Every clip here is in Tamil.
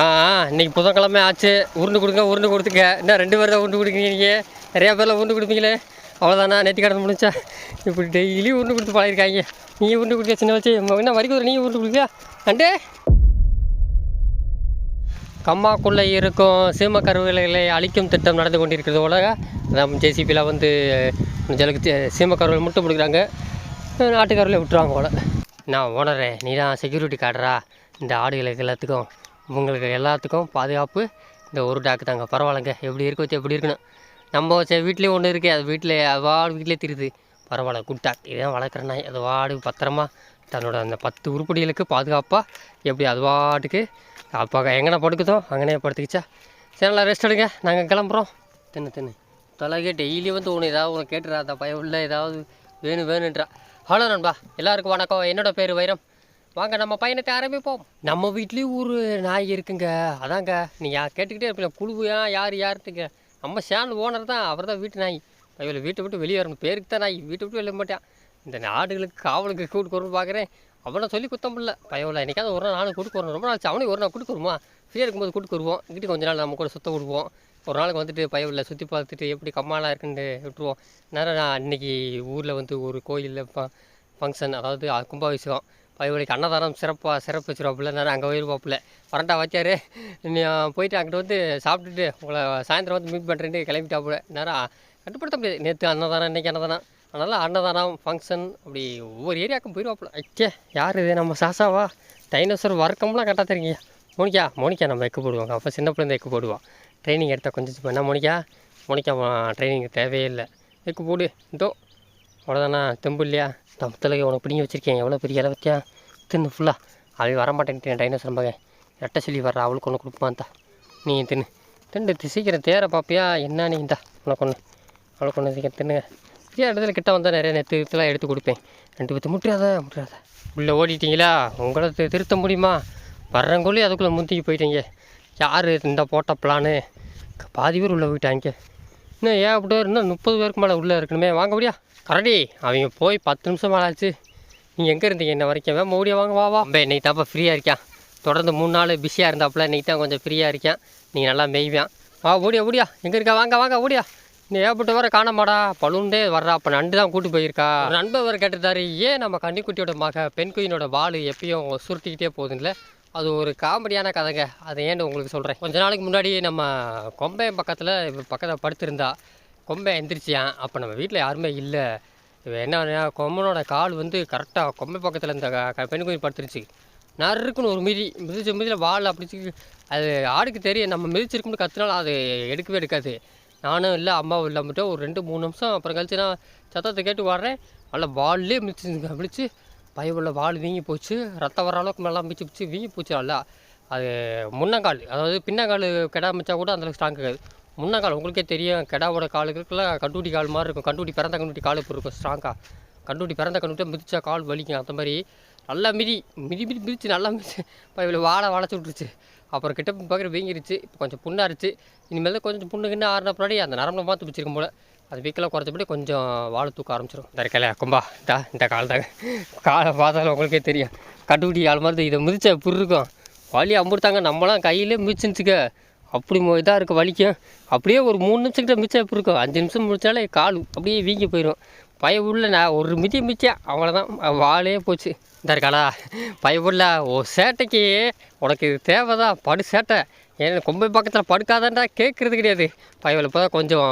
ஆ இன்னைக்கு புதன்கிழமை ஆச்சு. உருண்டு கொடுங்க உருண்டு கொடுத்துங்க இன்னும் ரெண்டு பேர் தான் உருண்டு கொடுக்குறீங்க நீங்கள் நிறையா பேர்லாம் உருண்டு கொடுப்பீங்களே. அவ்வளோதானா நேற்று கடந்து முடிச்சா இப்படி டெய்லி உருண்டு கொடுத்து பழகிருக்காங்க நீங்கள் உருண்டு கொடுக்க சின்ன வச்சு என்ன வரைக்கும் நீங்கள் உருண்டு கொடுக்க அண்டே கம்மாக்குள்ளே இருக்கும். சீம கருவிகளை அழிக்கும் திட்டம் நடந்து கொண்டிருக்கிறது. உலக நம்ம ஜேசிபியில் வந்து ஜலுக்கு சீம கருவிகள் மட்டும் கொடுக்குறாங்க நாட்டுக்கருவிலை விட்டுருவாங்க போல. நான் ஓனரே நீ தான் செக்யூரிட்டி கார்டரா இந்த ஆடுகளுக்கு எல்லாத்துக்கும். உங்களுக்கு எல்லாத்துக்கும் பாதுகாப்பு. இந்த ஒரு டாக்கு தாங்க. பரவாயில்லைங்க. எப்படி இருக்கோ எப்படி இருக்கணும். நம்ம சரி வீட்லேயே ஒன்று இருக்குது அது வீட்டில் வாடு வீட்டிலே தெரியுது. பரவாயில்ல. Good dog. இதான் வளர்க்குற நாய். அது வாடு பத்திரமா தன்னோட அந்த பத்து உருப்படிகளுக்கு பாதுகாப்பாக எப்படி அது வாட்டுக்கு அப்போ எங்கேனா படுக்குதோ அங்கனே படுத்துக்கிச்சா. சரி நல்லா ரெஸ்ட் எடுங்க. நாங்கள் கிளம்புறோம். தின்னு தின்னு. தொலைக்கே டெய்லி வந்து ஒன்று ஏதாவது உனக்கு கேட்டுறா. அந்த பையன் உள்ள ஏதாவது வேணும் வேணுன்றா. ஹலோ நண்பா. எல்லாருக்கும் வணக்கம். என்னோடய பேர் வைரம். வாங்க நம்ம பயணத்தை ஆரம்பிப்போம். நம்ம வீட்லேயும் ஒரு நாய் இருக்குங்க. அதாங்க நீங்கள் கேட்டுக்கிட்டே இருப்பீங்க. குழுவையா யார் யாருட்டுங்க நம்ம சேனல் ஓனர் தான் அவர் தான் வீட்டு நாய். பையன் வீட்டை விட்டு வெளியே வரணும். பேருக்கு தான் நாய். வீட்டை விட்டு வெளியே மாட்டேன். இந்த நாடுகளுக்கு காவலுக்கு கூட்டு வரணும்னு பார்க்குறேன். அவனை சொல்லி குத்தம் இல்லை. பயவில் என்றைக்காவது ஒரு நாள் நானும் கூட்டு வரணும். ரொம்ப நாள் ஆச்சு. அவனையும் ஒரு நாள் கூட்டு வருமா? ஃப்ரீயாக இருக்கும்போது கூட்டு வருவோம். வீட்டுக்கு கொஞ்ச நாள் நம்ம கூட சுத்த விடுவோம். ஒரு நாளைக்கு வந்துட்டு பயவில் சுற்றி பார்த்துட்டு எப்படி கம்மாலாம் இருக்குன்னு விட்டுருவோம். நேரம் நான் அன்றைக்கி ஊரில் வந்து ஒரு கோயிலில் ஃபங்க்ஷன் அதாவது கும்பாபிஷேகம். இவளுக்கு அன்னதானம் சிறப்பாக சிறப்பு வச்சுருவாப்புல நேரம் அங்கே போயிருப்பாப்புல வரண்டா வச்சாரு. நீ போயிட்டு அங்கிட்ட வந்து சாப்பிட்டுட்டு உங்களை சாயந்தரம் வந்து மீட் பண்ணுறேன்ட்டு கிளம்பிட்டாப்புல நேரம் கட்டுப்படுத்த முடியாது. நேற்று அன்னதானம் இன்றைக்கி அன்னதானம். அதனால் அன்னதானம் ஃபங்க்ஷன் அப்படி ஒவ்வொரு ஏரியாவுக்கும் போயிடுவாப்புல ஐக்கே யார் இது? நம்ம சாசாவா? டைனோசர் வர்க்கம்லாம் கரெக்டாக தெரியுங்க. மோனிக்கா மோனிக்கா நம்ம எக்கு போடுவாங்க. அப்போ சின்ன பிள்ளைங்க எக்கு போடுவான் ட்ரைனிங் எடுத்தால் கொஞ்சம் என்ன மோனிக்கா மோனிக்கா ட்ரைனிங் தேவையே இல்லை. எக்கு போடு. இதோ அவ்வளோதானா தெம்பு இல்லையா? தம்பத்தில் உனக்கு பிடிங்கி வச்சுருக்கேன். எவ்வளோ பெரிய இலை தின்னு ஃபுல்லாக அவன் வரமாட்டேன்ட்டு டைனோசர் மகன் ரெட்டை சொல்லி வர்ற. அவளுக்கு ஒன்று கொடுப்பான்தா நீ தின்னு. திண்டு சீக்கிரம் தேர பாப்பியா. என்ன நீ இந்தா? உனக்கு ஒன்று அவளுக்கு ஒன்று சீக்கிரம் தின்னுங்க. பெரிய இடத்துல கிட்ட வந்தால் நிறைய நெத்து இதெல்லாம் எடுத்து கொடுப்பேன். ரெண்டு பத்து முட்டியாத முட்டியாத உள்ளே ஓடிட்டீங்களா? உங்களை திருத்த முடியுமா? வர்றவங்களே அதுக்குள்ளே முந்திக்கி போயிட்டீங்க. யார் இந்த போட்ட பிளானு பாதி பேர் உள்ளே போயிட்டாங்க. இன்னும் ஏகப்பட்ட பேர் இன்னும் முப்பது பேருக்கு மேலே உள்ளே இருக்கணுமே? வாங்க முடியா கரடி அவங்க போய் பத்து நிமிஷம் மேலே ஆச்சு. நீங்கள் எங்கே இருந்தீங்க என்ன வரைக்கும்? வேமா முடியா வாங்க வா வா. இன்னைக்கு தான்ப்பா ஃப்ரீயாக இருக்கேன் தொடர்ந்து மூணு நாள் பிஸியாக இருந்தாப்புல இன்றைக்கி தான் கொஞ்சம் ஃப்ரீயாக இருக்கேன். நீங்கள் நல்லா மெய்வான். வா ஓடியா ஓடியா. எங்கே இருக்கா? வாங்க வாங்க ஓடியா. நீ ஏப்பட்டு வர காணமாடா? பழுண்டே வர்றா. அப்போ நண்டு தான் கூட்டு போயிருக்கா? நண்பர் கேட்டுட்டாரு ஏன் நம்ம கன்னிக்குட்டியோட மக பெண் குயினோட வால் எப்பயும் சுருட்டிக்கிட்டே போகுதுங்களே அது ஒரு காமெடியான கதைங்க. அதை ஏன்னு உங்களுக்கு சொல்கிறேன் கொஞ்ச நாளைக்கு முன்னாடி நம்ம கொம்பை பக்கத்தில் பக்கத்தில் படுத்திருந்தா கொம்பை எந்திரிச்சியான் அப்போ நம்ம வீட்டில் யாருமே இல்லை. இவ என்ன கொம்பனோட கால் வந்து கரெக்டாக கொம்பை பக்கத்தில் இந்த க- பெண் குயில் படுத்துருச்சு. நறுக்குன்னு ஒரு மிதி மிதிச்ச மிதியில் வால் அப்படி அது ஆடுக்கு தெரியும் நம்ம மிதிச்சிருக்கும்னு கத்துனாலும் அது எடுக்கவே எடுக்காது. நானும் இல்லை அம்மாவும் இல்லை மட்டும் ஒரு ரெண்டு மூணு நிமிஷம் அப்புறம் கழிச்சு நான் சத்தத்தை கேட்டு வர்றேன். நல்லா வால்லே மிதிச்சிருந்து மிதிச்சு பைபிளில் வால் வீங்கி போச்சு. ரத்தம் வர அளவுக்கு மேலாம் பிச்சு பிச்சு வீங்கி போச்சு நல்லா. அது முன்னங்கால் அதாவது பின்னங்கால் கிடா மிச்சா கூட அந்தளவுக்கு ஸ்ட்ராங் இருக்காது. முன்னங்கால் உங்களுக்கே தெரியும் கெடாவோட காலுக்குலாம் கண்டுட்டி கால் மாதிரி இருக்கும். கண்டுட்டி பிறந்த கண்டுட்டி கால் இப்போ இருக்கும்? ஸ்ட்ராங்காக கண்டுட்டி பிறந்த கண்டுட்டி மிதிச்சா கால் வலிக்கும். அந்த மாதிரி நல்லா மிதி மிதி மிதி மிதிச்சு நல்லா மிதிச்சு பயவில் வாழை வளைச்சி விட்ருச்சு அப்புறம் கிட்ட பார்க்குற வீங்கிருச்சு. இப்போ கொஞ்சம் புண்ணாருச்சு இனிமேல் தான் கொஞ்சம் புண்ணு கிண்ணு ஆறின பின்னாடி அந்த நரம்பை பார்த்து பிடிச்சிருக்கும் போல. அது வீக்கெல்லாம் குறைச்சபடி கொஞ்சம் வாழை தூக்க ஆரம்பிச்சிடும் இந்த இருக்கல கும்பா இந்த இந்த காலத்தாங்க காலை பார்த்தாலும் உங்களுக்கே தெரியும். கட்டுக்குட்டி ஆள் மாதிரி இதை மிதிச்ச எப்படி இருக்கும்? வலி அம்புடுத்தாங்க நம்மளாம் கையிலே மிதிச்சுச்சுக்க அப்படி இதாக இருக்குது வலிக்கும் அப்படியே ஒரு மூணு நிமிஷம் கிட்ட மிச்சம் எப்படி இருக்கும்? அஞ்சு நிமிஷம் முடிச்சாலே கால் அப்படியே வீங்கி போயிடும் பய உள்ள நான் ஒரு மிதி மிச்சேன் அவ்வளோதான் வாழே போச்சு. இந்த இருக்காளா பய உள்ள ஓ சேட்டைக்கு உனக்கு இது தேவைதான் படு சேட்டை. ஏன்னா கொம்பை பக்கத்தில் படுக்காதான்டா கேட்குறது கிடையாது. பயவில் இப்போ தான் கொஞ்சம்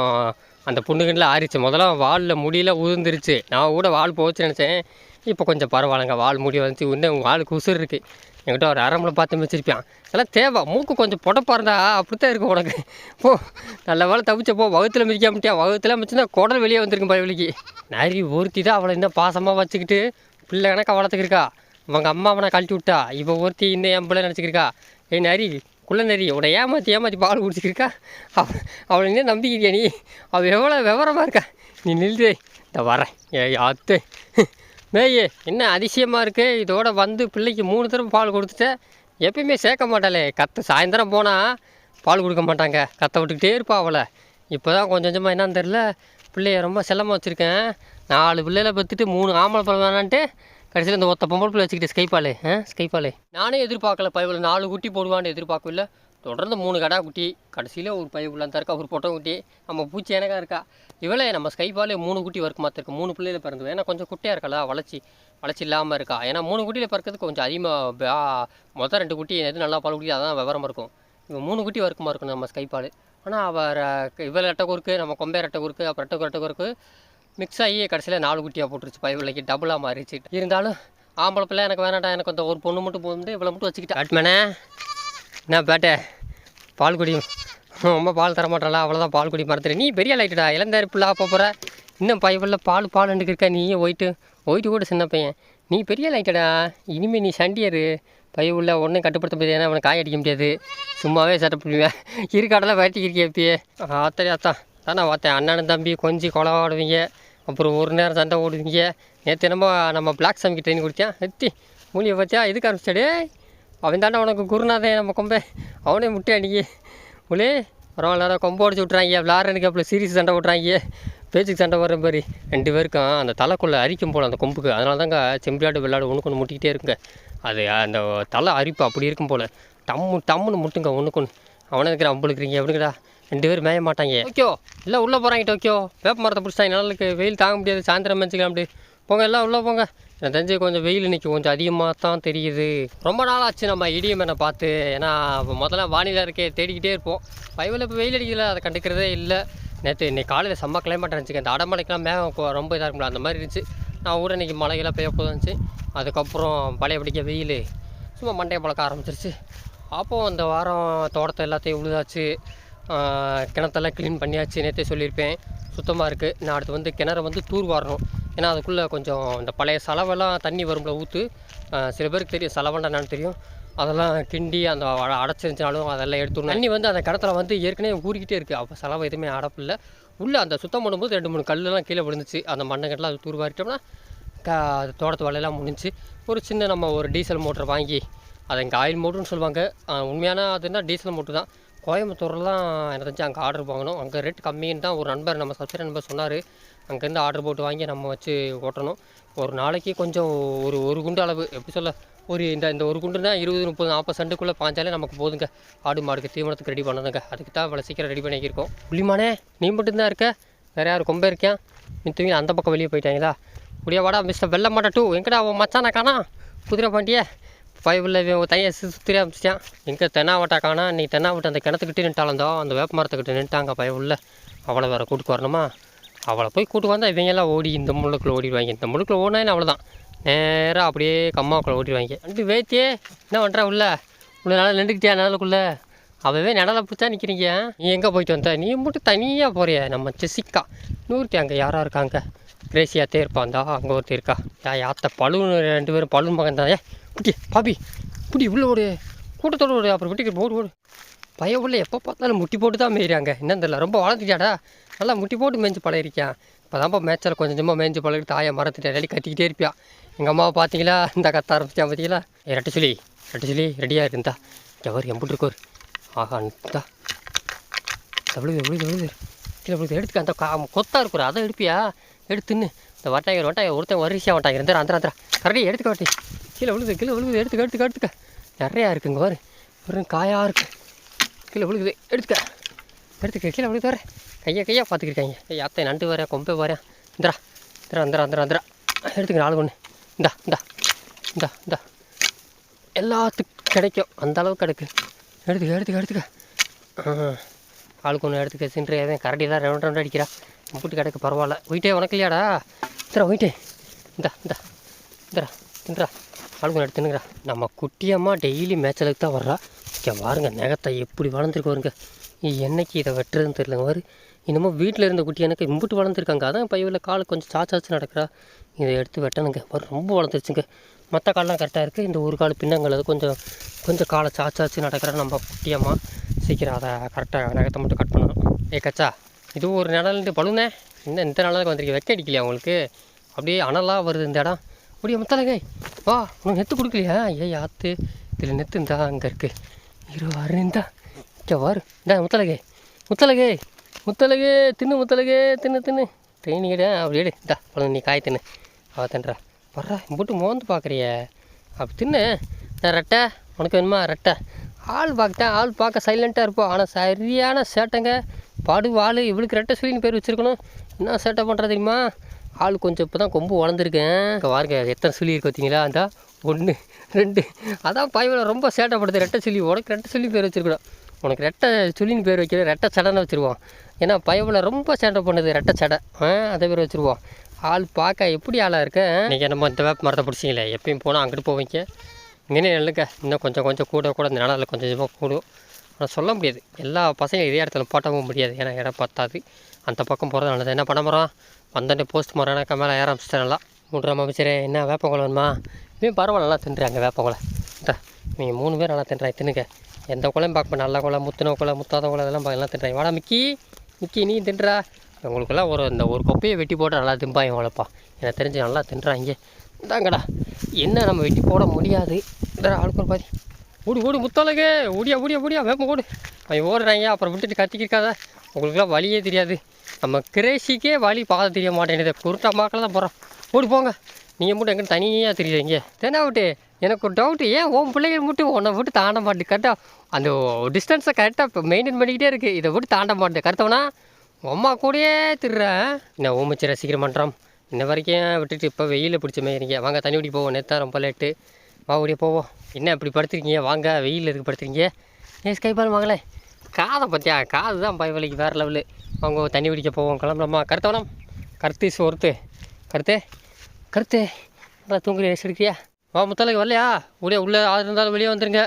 அந்த புண்ணுகண்டில் ஆறிச்சு. முதல்ல வாலில் முடியல உதிர்ந்துருச்சு. நான் கூட வால் போச்சுன்னு நினச்சேன். இப்போ கொஞ்சம் பரவாயில்லைங்க. வால் முடி வந்துச்சு. இன்னும் வாளுக்கு உசுர் இருக்குது என்கிட்ட ஒரு அரம்பளை பார்த்து வச்சிருப்பான். அதெல்லாம் தேவை. மூக்கு கொஞ்சம் புடப்பா இருந்தா அப்படித்தான் இருக்கும் உனக்கு. போ. நல்ல வேலை தவிச்ச போ. வகுத்தில் மிதிக்க முடியா வகுத்தில் மிச்சுன்னா குடல் வெளியே வந்திருக்கும் பயவலிக்கு நரி ஒருத்தி தான் அவளை இன்னும் பாசமாக வச்சுக்கிட்டு பிள்ளை கணக்கா வளர்த்துக்கிருக்கா. அவங்க அம்மா அவனை கழட்டி விட்டா? இப்போ ஒருத்தி இன்னும் என் பிள்ளை நினச்சிக்கிருக்கா? ஏ நரி குள்ள நரி உன்னை ஏமாற்றி ஏமாற்றி பால் குடிச்சிருக்கா அவ அவளை என்ன நம்பிக்கிறியா நீ? அவள் எவ்வளோ விவரமாக இருக்கா? நீ நில்லுதே இந்த வரேன். ஏய் அத்தை மேயே என்ன அதிசயமாக இருக்குது இதோட வந்து பிள்ளைக்கு மூணு தடவை பால் கொடுத்துட்டேன் எப்பயுமே சேர்க்க மாட்டாளே. கத்த சாயந்தரம் போனால் பால் கொடுக்க மாட்டாங்க. கத்த விட்டுக்கிட்டே இருப்பா அவளை. இப்போ தான் கொஞ்சம் கொஞ்சமாக என்னன்னு தெரில பிள்ளைய ரொம்ப செல்லமாக வச்சுருக்கேன். நாலு பிள்ளைகளை பற்றிட்டு மூணு ஆம்பளை பழம் வேணான்ட்டு கடைசியில் இந்த ஒத்த பொம்பளை பிள்ளை வச்சுக்கிட்டு ஸ்கைப்பாலே ஆ? ஸ்கைப்பாலே நானே எதிர்பார்க்கல பைபிள் நாலு குட்டி போடுவான்னு எதிர்பார்க்கவில்லை தொடர்ந்து மூணு கடா குட்டி. கடைசியில் ஒரு பைபிள் அந்த இருக்கா ஒரு பொட்டை குட்டி. நம்ம பூச்சி எனக்கா இருக்கா? இவளே நம்ம ஸ்கைப்பாலே மூணு குட்டி வர்க்கு இருக்கு மூணு பிள்ளையில பிறந்தது ஏன்னா கொஞ்சம் குட்டியாக இருக்கலாம் வளர்ச்சி வளர்ச்சி இல்லாமல் இருக்கா? ஏன்னா மூணு குட்டியில் பிறக்கிறது கொஞ்சம் அதிகமாக மொதல் ரெண்டு குட்டி எது நல்லா பால் குட்டி அதான் விவரமாக இருக்கும். இவன் மூணு குட்டி வர்க்கமாக இருக்கும் நம்ம ஸ்கைப்பால் ஆனால் அவள் இவள் ரெட்டை குறுக்கு நம்ம கொம்பை ரெட்டை குறுக்கு அப்புறம் ரெட்டை ரெட்டை குறுக்கு. மிக்ஸ் ஆகி கடைசியில் நாலு குட்டியாக போட்டுருச்சு பைபிளைக்கு டபுளாக மாறிச்சு இருந்தாலும் ஆம்பளை பிள்ளை எனக்கு வேணாடா எனக்கு அந்த ஒரு பொண்ணு மட்டும் போகுது இவ்வளோ மட்டும் வச்சுக்கிட்டேன் ஆட்மேனே என்ன பேட்டே? பால் குடி. ரொம்ப பால் தர மாட்டாளா அவ்வளோதான் பால் குடி மறந்துடு நீ பெரிய லைட்டுடா இளந்தாரி பிள்ளை அப்போ போகிற இன்னும் பயவில் பால் பால் இருக்கா நீயும் ஒயிட்டு ஒயிட்டு கூட சின்ன பையன். நீ பெரிய லைட்டடா இனிமேல் நீ சண்டியரு. பைபிளில் ஒன்றும் கட்டுப்படுத்த முடியாது ஏன்னா அவனை காய அடிக்க முடியாது. சும்மாவே சட்டை பிடிவேன் இருக்காடெல்லாம் வரட்டி இருக்கிய எப்பயே ஆத்தரே அத்தான். தான் நான் பார்த்தேன். அண்ணனும் தம்பி கொஞ்சம் கொலை ஆடுவீங்க. அப்புறம் ஒரு நேரம் சண்டை ஓடுவீங்க நேற்று என்னமோ நம்ம பிளாக் சாமிக்கு ட்ரெயின் கொடுத்தேன் எத்தி மூலியை பார்த்தியா? இதுக்கு ஆரம்பிச்சாடே அவன் தாண்டா உனக்கு குருநாதன் நம்ம கொம்பை. அவனே முட்டை அடிக்கி. உலே பரவாயில்ல கொம்பை அடிச்சு விட்றாங்க விளாட்றனுக்கு அப்புறம் சீரியஸ் சண்டை விட்றாங்க பேச்சுக்கு சண்டை வர மாதிரி. ரெண்டு பேருக்கும் அந்த தலைக்குள்ளே அரிக்கும் போல் அந்த கொம்புக்கு. அதனால தாங்க செம்பிளாடு விளாடு ஒன்று கொண்டு முட்டிக்கிட்டே இருக்குங்க. அது அந்த தலை அரிப்பு அப்படி இருக்கும் போல். டம்மு டம்முன்னு முட்டுங்க ஒன்றுக்கு ஒன்று அவனை இருக்கிற அம்பளுக்குறீங்க எப்படிங்கடா ரெண்டு பேரும் மேய மாட்டாங்க. டோக்கியோ? இல்லை உள்ளே போகிறாங்க டோக்கியோ. வேப்ப மரத்தை பிடிச்சாங்க நிழலுக்கு வெயில் தாங்க முடியாது சாயந்தரம் மெஞ்சிக்கலாம் அப்படி. போங்க எல்லாம் உள்ளே போங்க. எனக்கு தெரிஞ்சு கொஞ்சம் வெயில் இன்னைக்கு கொஞ்சம் அதிகமாக தான் தெரியுது. ரொம்ப நாள் ஆச்சு நம்ம இடியமேனை பார்த்து. ஏன்னா முதல்ல வானிலை இருக்கே தேடிக்கிட்டே இருப்போம். பைபிள் இப்போ வெயில் அடிக்கல அதை கண்டுக்கிறதே இல்லை. நேற்று இன்னைக்கு காலையில் செம்ம கிளைமேட் இருந்துச்சு இந்த அடமலைக்கெல்லாம் மேகம் ரொம்ப இதாக இருக்கும்ல அந்த மாதிரி இருந்துச்சு. நான் ஊரில் இன்னைக்கு மழையெல்லாம் பெய்ய போதும் இருந்துச்சு அதுக்கப்புறம் பழைய பிடிக்க வெயில். சும்மா மண்டையை பழக்க ஆரம்பிச்சிருச்சு. அப்போது அந்த வாரம் தோட்டத்தை எல்லாத்தையும் உழுதாச்சு. கிணத்தெல்லாம் க்ளீன் பண்ணியாச்சு நேற்றே சொல்லியிருப்பேன். சுத்தமாக இருக்குது நான் அடுத்து வந்து கிணறு வந்து தூர் வாரணும். ஏன்னா அதுக்குள்ளே கொஞ்சம் இந்த பழைய செலவெல்லாம் தண்ணி வரும்ல ஊற்று சில பேருக்கு தெரியும் சலவண்டா தெரியும். அதெல்லாம் கிண்டி அந்த அடைச்சிருந்தாலும் அதெல்லாம் எடுத்துடணும் தண்ணி வந்து அந்த கிணத்துல வந்து ஏற்கனவே ஊறிக்கிட்டே இருக்குது அப்போ செலவு எதுவுமே அடப்பில்லை உள்ளே அந்த சுத்தம் பண்ணும்போது ரெண்டு மூணு கல்லுலாம் கீழே விழுந்துச்சு. அந்த மண்ணங்கட்டெலாம் அது தூர் வாரிட்டோம்னா க தோட்டத்து வேலையெல்லாம் முடிஞ்சு ஒரு சின்ன நம்ம ஒரு டீசல் மோட்டர் வாங்கி அதை இங்கே ஆயில் மோட்டர்னு சொல்லுவாங்க. உண்மையான அதுனா டீசல் மோட்டர் தான். கோயம்புத்தூர்லாம் எனக்கு தெரிஞ்சு அங்கே ஆர்டர் வாங்கணும். அங்கே ரேட் கம்மின்னு தான் ஒரு நண்பர் நம்ம சப்ஸ்கிரைப் நண்பர் சொன்னார். அங்கேருந்து ஆர்டர் போட்டு வாங்கி நம்ம வச்சு ஓட்டணும். ஒரு நாளைக்கு கொஞ்சம் ஒரு ஒரு குண்டு அளவு எப்படி சொல்ல ஒரு இந்த இந்த ஒரு குண்டுனா இருபது முப்பது நாற்பது சண்டுக்குள்ளே பாஞ்சாலே நமக்கு போதுங்க. ஆடு மாடுக்கு தீவனத்துக்கு ரெடி பண்ணதுங்க அதுக்கு தான் இவ்வளோ சீக்கிரம் ரெடி பண்ணியிருக்கோம். புள்ளிமானே நீ மட்டும்தான் இருக்க? வேறு யார் கொம்பே இருக்கேன் மித்தவங்க அந்த பக்கம் வெளியே போயிட்டாங்களா? முடியா வாடா மிஸ்டர் வெள்ளை மாட்டா டூ எங்கடா அவன் மச்சானா காணா? குதிரை பாண்டியே. பைபிளில் தனியாக சுற்றி ஆரம்பிச்சிட்டான் எங்கே தென்னாவட்டா காணா நீ தென்னாவட்டை அந்த கிணத்துக்கிட்டே நின்ட்டாலந்தோ அந்த வேப்ப மரத்துக்கிட்ட நின்ட்டாங்க பைபிளில். அவளை வேறு கூட்டுக்கு வரணுமா? அவளை போய் கூட்டு வந்தால் இவங்கெல்லாம் ஓடி இந்த முள்ளுக்குள்ளே ஓடிடுவாங்க. இந்த முள்ளுக்குள்ளே ஓடினா அவ்வளோதான் நேராக அப்படியே கம்மாவுக்குள்ளே ஓடிடுவாங்க. அண்டு வேத்தியே என்ன பண்ணுறா உள்ள? உள்ள நல்லா நின்றுக்கிட்டியா நிழலுக்குள்ளே? அவவே நிழலை பிடிச்சா நிற்கிறீங்க நீ எங்கே போயிட்டு வந்த? நீ மட்டும் தனியாக போறிய. நம்ம செசிக்கா நூறுக்கு அங்கே யாராக இருக்காங்க? கிரேசியாத்தே இருப்பாந்தா? அங்கே ஒருத்தர் இருக்கா? யா யாத்த பழுன்னு ரெண்டு பேரும் பழுன் மகன் தான் ஏ குட்டி பாபி குட்டி உள்ள ஒரு கூட்டத்தோடு ஒரு அப்புறம் குட்டிக்கு போடு ஓடு. பையன் உள்ள எப்போ பார்த்தாலும் முட்டி போட்டு தான் மேயிறாங்க. என்னன்னு தெரியல ரொம்ப வளர்ந்துட்டாடா நல்லா முட்டி போட்டு மேய்ஞ்சு பழகிருக்கேன் இப்போ தான்ப்பா மேய்ச்சல் கொஞ்சம் கொஞ்சமாக மேய்ஞ்சு பழகி தாயை மறந்துட்டேன் ரெடி கத்திக்கிட்டே இருப்பியா. எங்கள் அம்மாவை பார்த்தீங்களா? இந்த கத்த ஆரம்பிச்சா பார்த்தீங்களா? ஏ ரெட்டை சொல்லி ரெட்டை சொல்லி ரெடியாக இருந்தா. எவர் எம்பிட்டு இருக்கோர் ஆஹா இந்தா தவிழுது எவ்வளோ எவ்வளோ கீழே விழுது. எடுத்துக்க அந்த கா கொத்தா இருக்கிற அதை எடுப்பியா எடுத்து தின்னு. இந்த வட்டாயர் வட்டாயர் ஒருத்தன் வரிசையாக வட்டாயர் இருந்தா அந்த அந்த கரெக்டாக எடுத்துக்க வாட்டி. கீழே விழுது கீழே விழுது. எடுத்துக்க எடுத்துக்க எடுத்துக்க. நிறையா இருக்குங்க பாரு. வெறும் காயாக இருக்கு. கீழே விழுகுது. எடுத்துக்க. எடுத்துக்க கீழே விழுது வர கையை கையாக பார்த்துக்கிருக்காங்க. ஐயா அத்தை நண்டு வரேன் கொம்பை வரேன் Indera Indera Indera Indera Indera எடுத்துக்க நாலு ஒன்று இந்தா இந்தா இந்தா இந்தா. எல்லாத்துக்கும் கிடைக்கும். அந்த அளவுக்கு கிடக்கு. எடுத்துக்க எடுத்துக்க எடுத்துக்க. ஆளுக்கு ஒன்று எடுத்துக்க சின்றையாவே கரடியெல்லாம் ரவுண்ட் ரவுண்ட் அடிக்கிறா. முப்பிட்டு கிடக்கு பரவாயில்ல. வீட்டே உனக்கு இல்லையாடா? இந்தரா வீட்டே இந்தா இந்தா. இந்தரா தின்றா. ஆளுக்கு ஒன்று எடுத்துனுங்கிறா நம்ம குட்டியம்மா டெய்லி மேய்ச்சலுக்கு தான் வர்றா. இங்கே பாருங்க நகத்தை எப்படி வளர்ந்துருக்கு பாருங்க. நீ என்னைக்கு இதை வெட்டுறதுன்னு தெரியலங்க பாரு. இன்னமும் வீட்டில் இருந்த குட்டி எனக்கு இம்புட்டு வளர்ந்துருக்காங்க. அதான் பையில் கால் கொஞ்சம் சாச்சாச்சு நடக்கிறா. இதை எடுத்து வெட்டணுங்க. ரொம்ப வளர்ந்துருச்சுங்க. மற்ற கால்லாம் கரெக்டாக இருக்குது இந்த ஒரு கால் பின்னங்கள் அது கொஞ்சம் கொஞ்சம் காலை சாச்சாச்சு நடக்கிற நம்ம குட்டியம்மா. சீக்கிரம் அதை கரெக்டாக நகத்தை மட்டும் கட் பண்ணணும். ஏ கச்சா இது ஒரு நிழல்ட்டு பழுனே இன்னும் இந்த நிலத்துக்கு வந்திருக்கீங்க வெக்க அடிக்கலையா உங்களுக்கு? அப்படியே அனலாக வருது இந்த இடம். அப்படியே முத்தலகை வா உனக்கு நெத்து கொடுக்கலையா? ஏய் ஆத்து இதில் நெத்து இந்தா அங்கே இருக்குது இரு வரேன்டா இங்கே வாரு. இந்தா முத்தலகை முத்தலகை முத்தலகே தின்னு முத்தலகே தின்னு தின்னு. ட்ரெயினிங்கடா அப்படியே இந்தா பழம் நீ காய் தின்னு. அவ தின்றா. வர்ற போட்டு மோந்து பார்க்குறிய அப்படி தின்னு. நான் ரெட்டை உனக்கு வேணுமா? ரெட்டை. ஆள் பார்க்கட்டேன் ஆள் பார்க்க சைலண்ட்டாக இருப்போம் ஆனால் சரியான சேட்டைங்க. பாடு வாள் இவளுக்கு ரெட்டை சொல்லின்னு பேர் வச்சுருக்கணும். என்ன சேட்டை பண்ணுறது தெரியுமா? ஆள் கொஞ்சம் இப்போ தான் கொம்பு வளர்ந்துருக்கேன். வாருங்க பாருங்க எத்தனை சுழி இருக்கு பார்த்தீங்களா? அந்த ஒன்று ரெண்டு. அதான் பாய்வில் ரொம்ப சேட்டைப்படுது. ரெட்டை சுழி உனக்கு ரெட்டை சுழி பேர் வச்சுருக்கணும். உனக்கு ரெட்டை சுழின்னு பேர் வைக்கிற ரெட்டை சடைன்னு வச்சுருவோம் ஏன்னா பயவில் ரொம்ப சேட்டை பண்ணுது ரெட்டை சடை. ஆ அதை பேர் வச்சுருவோம் ஆள் பார்க்க எப்படி ஆளாக இருக்க? நீங்கள் நம்ம இந்த வேப்ப மரத்தை பிடிச்சிங்களே. எப்பயும் போனால் அங்கிட்டு போவீங்க. இங்கே நெல்லுங்க. இன்னும் கொஞ்சம் கொஞ்சம் கூட கூட இந்த நிலத்தில் கொஞ்சம் கொஞ்சமாக கூடும் ஆனால் சொல்ல முடியாது. எல்லா பசங்களும் இதே இடத்துல போட்டவும் முடியாது. ஏன்னா இடம் பத்தாது. அந்த பக்கம் போகிறது நல்லது. என்ன பண்ண மரம் வந்தோடனே போஸ்ட் மரம் எனக்கு மேலே ஏற ஆரம்பிச்சிட்டேன் நல்லா. மூன்றாம் அமைச்சரே என்ன வேப்பங்குளம் வேணுமா? இவன் பரவாயில்ல நல்லா தின்றாங்க வேப்பங்குளை நீங்கள் மூணு பேர் நல்லா தின்றாங்க தின்னுங்க. எந்த குளம் பார்க்க நல்ல குளம் முத்தின குளம் முத்தாத குளம் இதெல்லாம் பார்க்க நல்லா தின்றாங்க வாடா மிக்கி. மிக்கி நீ தின்றா. உங்களுக்கெல்லாம் ஒரு இந்த ஒரு கொப்பையை வெட்டி போட்டு நல்லா திம்பாங்க வளர்ப்பா எனக்கு தெரிஞ்சு நல்லா தின்றாங்க. இந்தாங்கடா என்ன நம்ம வெட்டி போட முடியாது. இந்த ஆளுக்கு ஒரு பாதி. ஓடி ஓடி முத்தலகு ஓடியா ஓடியா ஓடியா. வேப்ப ஓடு. அவன் ஓடுறாங்க அப்புறம் விட்டுட்டு கத்திக்கிருக்காத. உங்களுக்குலாம் வழியே தெரியாது. நம்ம கிரேசிக்கே வழி பார்க்க தெரிய மாட்டேங்குது. குருட்டா மாக்கில் தான் போகிறோம் ஓடி போங்க. நீங்கள் மட்டும் எங்கே தனியாக தெரியுறீங்க. தென்னாவிட்டு எனக்கு ஒரு டவுட்டு ஏன் உன் பிள்ளைகள் மட்டும் உன்னை விட்டு தாண்ட மாட்டேன் கரெக்டாக அந்த டிஸ்டன்ஸை கரெக்டாக மெயின்டைன் பண்ணிக்கிட்டே இருக்குது இதை விட்டு தாண்ட மாட்டேன் கருத்தவனா? உம்மா கூடயே திடுறேன் என்ன ஓமிச்சு ரசிக்கிற மன்றம் இன்ன வரைக்கும் விட்டுட்டு இப்போ வெயிலில் பிடிச்ச இருக்கீங்க. வாங்க தண்ணி குடி போவோம். நேற்று ரொம்ப லேட்டு வா ஓடியே போவோம். என்ன இப்படி படுத்துருக்கீங்க? வாங்க வெயில் எதுக்கு படுத்துருக்கீங்க? ஏ ஸ்கைபால் வாங்களே காதை பற்றியா காது தான் பயவலிக்கு வேறு லெவலு அவங்க தண்ணி குடிக்க போவோம். கிளம்பலாமா கருத்தவனம் கருத்து சோர்த்து. கருத்து. கருத்து. நல்லா தூங்கி ரேஸ் எடுக்கிறியா? வா முத்தலைக்கு வரலையா? உள்ளே உள்ளே ஆறு இருந்தாலும் வெளியே வந்துருங்க.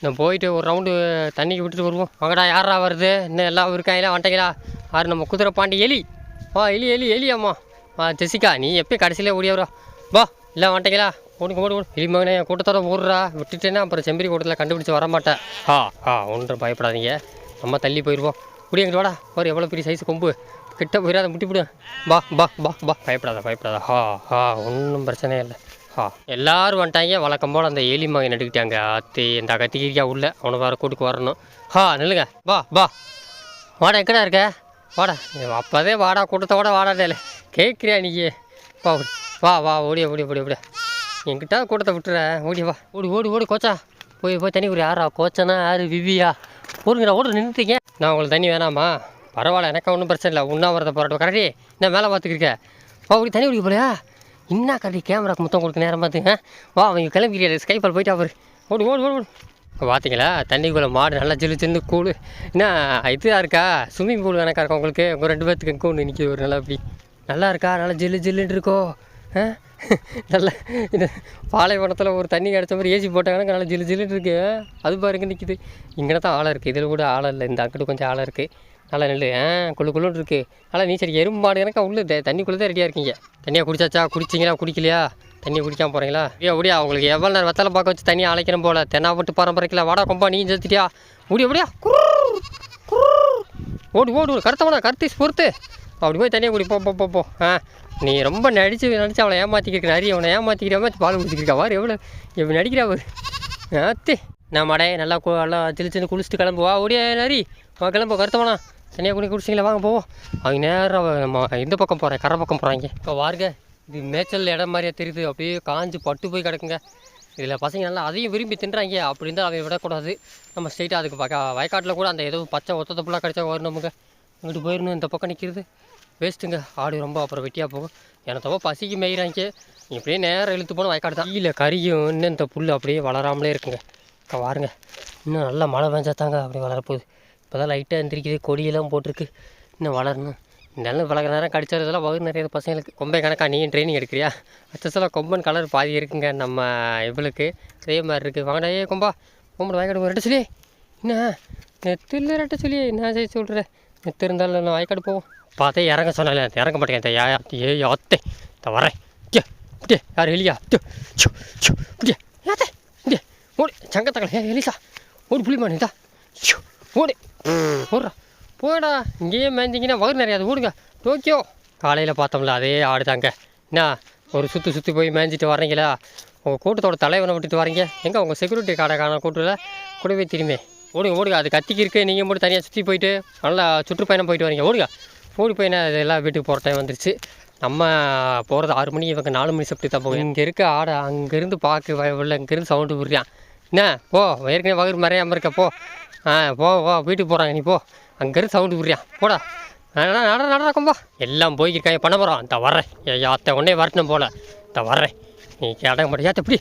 நான் போயிட்டு ஒரு ரவுண்டு தண்ணிக்கு விட்டுட்டு வருவோம். வாங்கடா யாரா வருது? இன்னும் எல்லாம் இருக்காங்களா? வந்துட்டீங்களா ஆறு நம்ம குதிரை பாண்டி எலி. வா எலி எலி எலி அம்மா. ஜெசிகா நீ எப்போ கடைசியிலே ஓடியாவரா. வா இல்லை வந்துட்டீங்களா ஓடுங்க ஓடு ஓடு. எலி மகனே என் கூட்டத்தோட ஓடுறா. விட்டுட்டேன்னா அப்புறம் செம்பரி கூட்டத்தில் கண்டுபிடிச்சி வரமாட்டேன் ஆ ஆ ஒன்றும் பயப்படாதீங்க. நம்ம தள்ளி போயிடுவோம் குடி எங்கிட்ட வாடா. ஒரு எவ்வளோ பெரிய சைஸ் கொம்பு. கிட்ட போயிடாத முட்டிப்பிடு பா பா பா பா பயப்படாத பயப்படாத. ஹா ஹா ஒன்றும் பிரச்சனையே இல்லை. ஹா எல்லோரும் வந்துட்டாங்க. வழக்கம் போல் அந்த எலி மகன் எடுக்கிட்டாங்க அத்தி இந்த கத்திரிக்கா உள்ள. அவனை வேறு கூட்டுக்கு வரணும். ஹா நில்லுங்க. பா பா வாடா எங்கடா இருக்க? வாடா நீ அப்போதே வாடா கூட்டத்தோட வாடா டேல கேட்குறியா நீ? வா வா வா ஓடிய ஓடி ஓடி ஓடிய. என்கிட்ட கூட்டத்தை விட்டுற. ஓடி வா. ஓடி ஓடி ஓடி கோச்சா. போய் போய் தண்ணி குடி. யாரா கோச்சனா யாரு விவியா? ஓடுங்கடா ஓடு நின்றுட்டீங்க. நான் உங்களுக்கு தண்ணி வேணாமா? பரவாயில்ல எனக்கு ஒன்றும் பிரச்சனை இல்லை. உண்ணாவிரத போராட்டம். கரடி நான் மேலே பார்த்துக்கிருக்க வா ஓடி தண்ணி குடிக்க போலையா என்ன கரடி கேமராக்கு முத்தம் கொடுக்க நேரம் பார்த்துங்க வா அவங்க கிளம்பிக்கிறீங்க ஸ்கைப்பால் போயிட்டா அவர் ஓடு ஓடு ஓடு ஓடு. பார்த்தீங்களா? தண்ணிக்குள்ளே மாடு நல்லா ஜில்லு ஜில்லு கூழு என்ன இதாக இருக்கா? ஸ்விம்மிங் பூல் கணக்காக இருக்கா உங்களுக்கு? உங்கள் ரெண்டு பேர்த்துக்கு எங்கே ஒன்று நிற்கிது ஒரு நல்லா அப்படி. நல்லா இருக்கா? நல்லா ஜில்லு ஜில்லுன்னு இருக்கோ? நல்ல இந்த பாலைவனத்தில் ஒரு தண்ணி கிடச்ச மாதிரி ஏசி போட்டாங்கன்னா நல்லா ஜில்லு ஜில்லுன்னு இருக்கு. அது பாருங்க நிற்கிது இங்கே தான் ஆழம் இருக்குது இதில் கூட ஆழம் இல்லை. இந்த அங்கிட்டு கொஞ்சம் ஆழம் இருக்குது நல்லா நெல் ஆ குழு குழுன்னு இருக்குது நல்லா நீச்சல் எறும்பு மாடு கணக்காக உள்ளே. தண்ணிக்குள்ளே தான் ரெடியாக இருக்கீங்க. தண்ணியாக குடிச்சாச்சா? குடிச்சிங்களா? குடிக்கலையா? தண்ணி குடிக்காம போகிறீங்களா ஏ ஒடியா உங்களுக்கு எவ்வளோ நேரம் வெத்தலை பார்க்க வச்சு தண்ணி அழைக்கிறோம் போல. தென்னாப்பட்டு பரம்பரைக்கல வாடா கொம்பா நீ செத்துட்டியா முடிய அப்படியா ஓடு ஓடு ஓடு. கருத்தவனா கருத்து பொறுத்து அப்படி போய் தண்ணியை குடி போ போ போ ஆ நீ ரொம்ப நடிச்சு நடிச்சு அவளை ஏமாற்றிக்கிட்டு நிறைய அவனை ஏமாற்றிக்கிற மாதிரி பால் குடிச்சிருக்கா வாரு எவ்வளோ எப்படி நடிக்கிறா அவர் ஆத்தி நான் மடை நல்லா கு நல்லா சில்லு குளிச்சுட்டு கிளம்பு. வா ஓடியா நரி. வா கிளம்பு கருத்தவனா தனியாக குடி குடிச்சிங்களா வாங்க போவோம். அவங்க நேரம் நம்ம இந்த பக்கம் போகிறேன் கரை பக்கம் போகிறாங்க இப்போ வாருங்க. இது மேய்ச்சல் இடம் மாதிரியே தெரியுது. அப்படியே காஞ்சு பட்டு போய் கிடக்குங்க. இதில் பசங்க நல்லா அதையும் விரும்பி தின்றாங்க. அப்படி இருந்தால் அவன் விடக்கூடாது. நம்ம ஸ்ட்ரெயிட்டாக அதுக்கு பக்க வயக்காட்டில் கூட அந்த ஏதோ பச்சை ஒத்தத்தை புல்லாக கிடச்சா வரும் நமக்கு இங்கிட்டு போயிடணும் இந்த பக்கம் நிற்கிறது வேஸ்ட்டுங்க ஆடு ரொம்ப அப்புறம் வெட்டியாக போகும். எனக்கு தவிர பசிக்கு மேய்கிறாங்க இப்படியே நேரம் இழுத்து போனால் வயக்காடு தான். கீழே கறியும் இன்னும் இந்த புல் அப்படியே வளராமலே இருக்குங்க. அக்கா வாருங்க. இன்னும் நல்லா மழை பெஞ்சா தாங்க அப்படி வளரப்போகுது. இப்போ தான் லைட்டாக எந்திரிக்குது. கொடியெல்லாம் போட்டிருக்கு. இன்னும் வளரணும். இருந்தாலும் பழக நேரம் கடிச்சதெல்லாம் வகுப்பு நிறைய பசங்களுக்கு. கொம்பை கணக்கா நீயும் ட்ரைனிங் எடுக்கிறியா? அச்சசலாக கொம்பன் கலர் பாதி இருக்குங்க நம்ம இவளுக்கு. அதே மாதிரி இருக்குது வாங்கடா ஏ கொம்பா. கொம்பு வயக்காடு ரெட்ட சொல்லி என்ன? நெத்தில் ரெட்ட சொல்லி என்ன செய்ய சொல்கிற நெத்து இருந்தாலும் நான் வயக்காடு போவோம் பார்த்தே இறங்க சொன்னால இறங்க மாட்டேங்க. ஏ அத்தை. இந்த வரேன். டே யார் எலியா? டே சு சு டே ஓடி சங்கத்தக்கல. ஏ எலிசா. ஓடி புளிமா இதா. ஓடி. ஓடுறா. போடா இங்கேயே மேய்ஞ்சிங்கன்னா நிறையா நிறையாது. ஓடுங்க. டோக்கியோ. காலையில் பார்த்தோம்ல அதே ஆடு தாங்க என்ன ஒரு சுற்றி சுற்றி போய் மேய்ஞ்சிட்டு வர்றீங்களா? உங்கள் கூட்டத்தோட தலைவனை விட்டுட்டு வரீங்க எங்கே உங்கள் செக்யூரிட்டி கார்டை காண கூட்டில்? கூடவே திரும்பி ஓடுங்க ஓடுங்க. அது கத்திக்கு இருக்கு. நீங்கள் மட்டும் தனியாக சுற்றி போயிட்டு நல்லா சுற்றுப்பயணம் போயிட்டு வரீங்க ஓடுங்க. ஓடி போய் நான் இதெல்லாம் வீட்டுக்கு போகிற டைம் வந்துருச்சு. நம்ம போகிறது ஆறு மணி இவங்க நாலு மணி ஷிஃப்ட்டு தான் போகும் இங்கே இருக்க ஆடை அங்கேருந்து பார்க்க உள்ள இங்கேருந்து சவுண்டு விடுறான். என்ன போ. ஏற்கனவே வகுர் மறையாமல் இருக்க போ. ஆ போ போ. வீட்டுக்கு போகிறாங்க நீ போ. அங்கேருந்து சவுண்டு விடுறியா? போடா. நட நட நடக்கும்பா எல்லாம் போய்க்கிருக்காங்க. பண்ண போகிறான் இந்த வர்றேன். என் அத்தை உடனே வரட்டும் போல. இந்த வர்றேன். நீ கேட்க மாட்டேன் ஏத்த பிடி.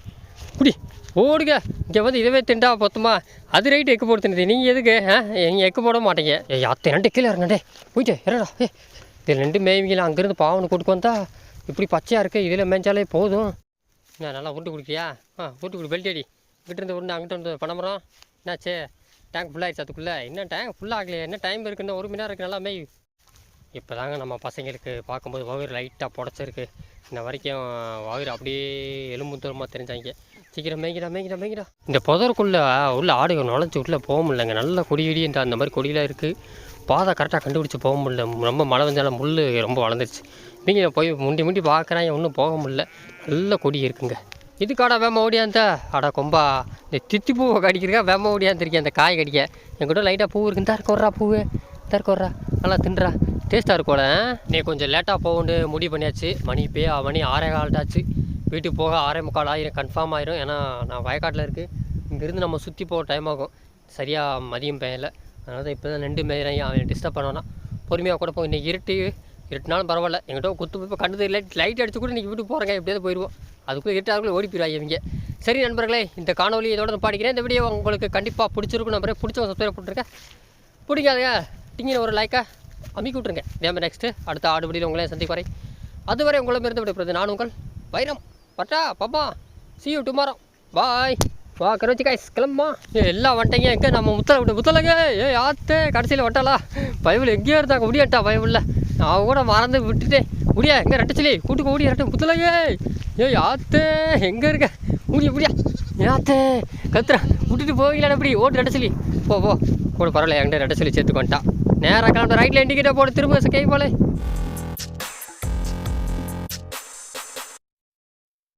இப்படி ஓடுங்க. இங்கே வந்து இதுவே திண்டா பொத்தமா அது ரைட்டு எக்கு போட்டு தின்னுது. நீங்கள் எதுக்கு? ஆ? நீங்கள் எக்கு போட மாட்டீங்க. ஏ அத்தை ரெண்டு கீழே இறங்கண்டே போயிட்டு இறடா ஏ இது ரெண்டு மேய்விங்களா அங்கேருந்து பாவனை கூட்டுக்கு வந்தா இப்படி பச்சையாக இருக்குது இதில் மேய்ச்சாலே போதும். என்ன நல்லா உருட்டு குடிக்கிறியா? ஆ உருட்டு குடி பெல்ட் அடி. இங்கிட்டிருந்து உருண்டு அங்கிட்ட இருந்து பணமரம் என்னாச்சே? டேங்க் ஃபுல்லாகிடுச்சு அதுக்குள்ளே. என்ன டேங்க் ஃபுல்லாகலையே என்ன டைம் இருக்குன்னு ஒரு மணி நேரம் இருக்குது நல்லா மேய். இப்போ தாங்க நம்ம பசங்களுக்கு பார்க்கும்போது வயிறு லைட்டாக புடச்சிருக்கு. இன்ன வரைக்கும் வயிறு அப்படியே எலும்பு தூரமாக தெரிஞ்சாங்க. சீக்கிரம் மேய்கிறா மேய்கிறா மேய்கிறா இந்த புதருக்குள்ளே உள்ள ஆடுகள் நுழைஞ்சி உள்ளே போக முடியலங்க. நல்ல கொடியடி அந்த மாதிரி கொடியெலாம் இருக்குது பாதை கரெக்டாக கண்டுபிடிச்சி போக முடியல. ரொம்ப மழை வந்தாலும் முள் ரொம்ப வளர்ந்துருச்சு. நீங்கள் போய் முண்டி முண்டி பார்க்குறாங்க ஒன்றும் போக முடியல. நல்ல கொடி இருக்குங்க. இதுக்காடா வேம ஓடியாந்தா அடா கொம்பா இந்த தித்தி பூவை கடிக்கிறக்கா வேம ஓடியாந்துருக்கேன் அந்த காய் கடிக்க. என்கிட்ட லைட்டாக பூ இருக்கு. தான் இருக்க வர்றா பூவு. தான் இருக்க நல்லா தின்றா. டேஸ்ட்டாக இருக்கும்ல நீ கொஞ்சம் லேட்டாக போகணுன்னு முடிவு பண்ணியாச்சு. மணி இப்போ மணி ஆறே கால்ட்டாச்சு வீட்டுக்கு போக ஆறே முக்கால் ஆயிரம் கன்ஃபார்ம் ஆயிரும். ஏன்னா நான் வயக்காட்டில் இருக்குது இங்கேருந்து நம்ம சுற்றி போக டைம் ஆகும். சரியாக மதியம் பெய்யல. அதனால தான் இப்போ தான் ரெண்டு மேயிறையும் அவன் டிஸ்டர்ப் பண்ணுவானா. பொறுமையாக கூட போய் இன்னைக்கு இருட்டு. இருட்டுனாலும் பரவாயில்ல. எங்கிட்ட குத்து போய் கண்டு லைட் லைட் அடிச்சு கூட இன்றைக்கி வீட்டுக்கு போகிறேங்க எப்படியாவது போயிடுவோம் அதுக்குள்ளே இருட்டாருக்குள்ளே ஓடி போயிடுவாங்க இவங்க. சரி நண்பர்களே இந்த காணொலி இதோட பாடிக்கிறேன். இந்த வீடியோ உங்களுக்கு கண்டிப்பாக பிடிச்சிருக்கும் நம்பரே பிடிச்சவங்க சப்ஸ்கிரைப் போட்டுருக்கேன் பிடிக்காதுங்க டிங்கின ஒரு லைக்கை அமுக்கி விட்ருங்க இதே நெக்ஸ்ட்டு அடுத்த ஆடுபடியில் உங்களே சந்திக்கு வரை அதுவரை உங்களை இருந்து விடைபெறுவது நான் உங்கள் வைரம். பட்டா பாப்பா சி யூ டுமாரோ பாய் வா கரோச்சி காய்ஸ் கிளம்பா எல்லாம் வந்துட்டீங்க எங்கே? நம்ம முத்தலை விட்டு முத்தலைங்க! ஏ ஆத்தே கடைசியில் வட்டாளா? பயவில் எங்கேயோ இருந்தாங்க. முடியாட்டா பைபிளில் நான் கூட மறந்து விட்டுட்டேன். முடியா எங்கே ரெட்டச்சிலி கூட்டுக்கு ஓடி ரெட்டு முத்தலைங்க! ஏய் ஆத்தே எங்கே இருக்க? முடிய முடியா ஏத்தே கத்துறா விட்டுட்டு போகலாம் இப்படி. ஓட்டு ரெட்டச்சிலி போ போ. கூட பரவாயில்ல என்கிட்ட ரெட்ட சொல்லி வந்துட்டான் நேராக கிளம்ப. ரைட்டில் இண்டிகேட்டர் போட. திரும்ப கை போலே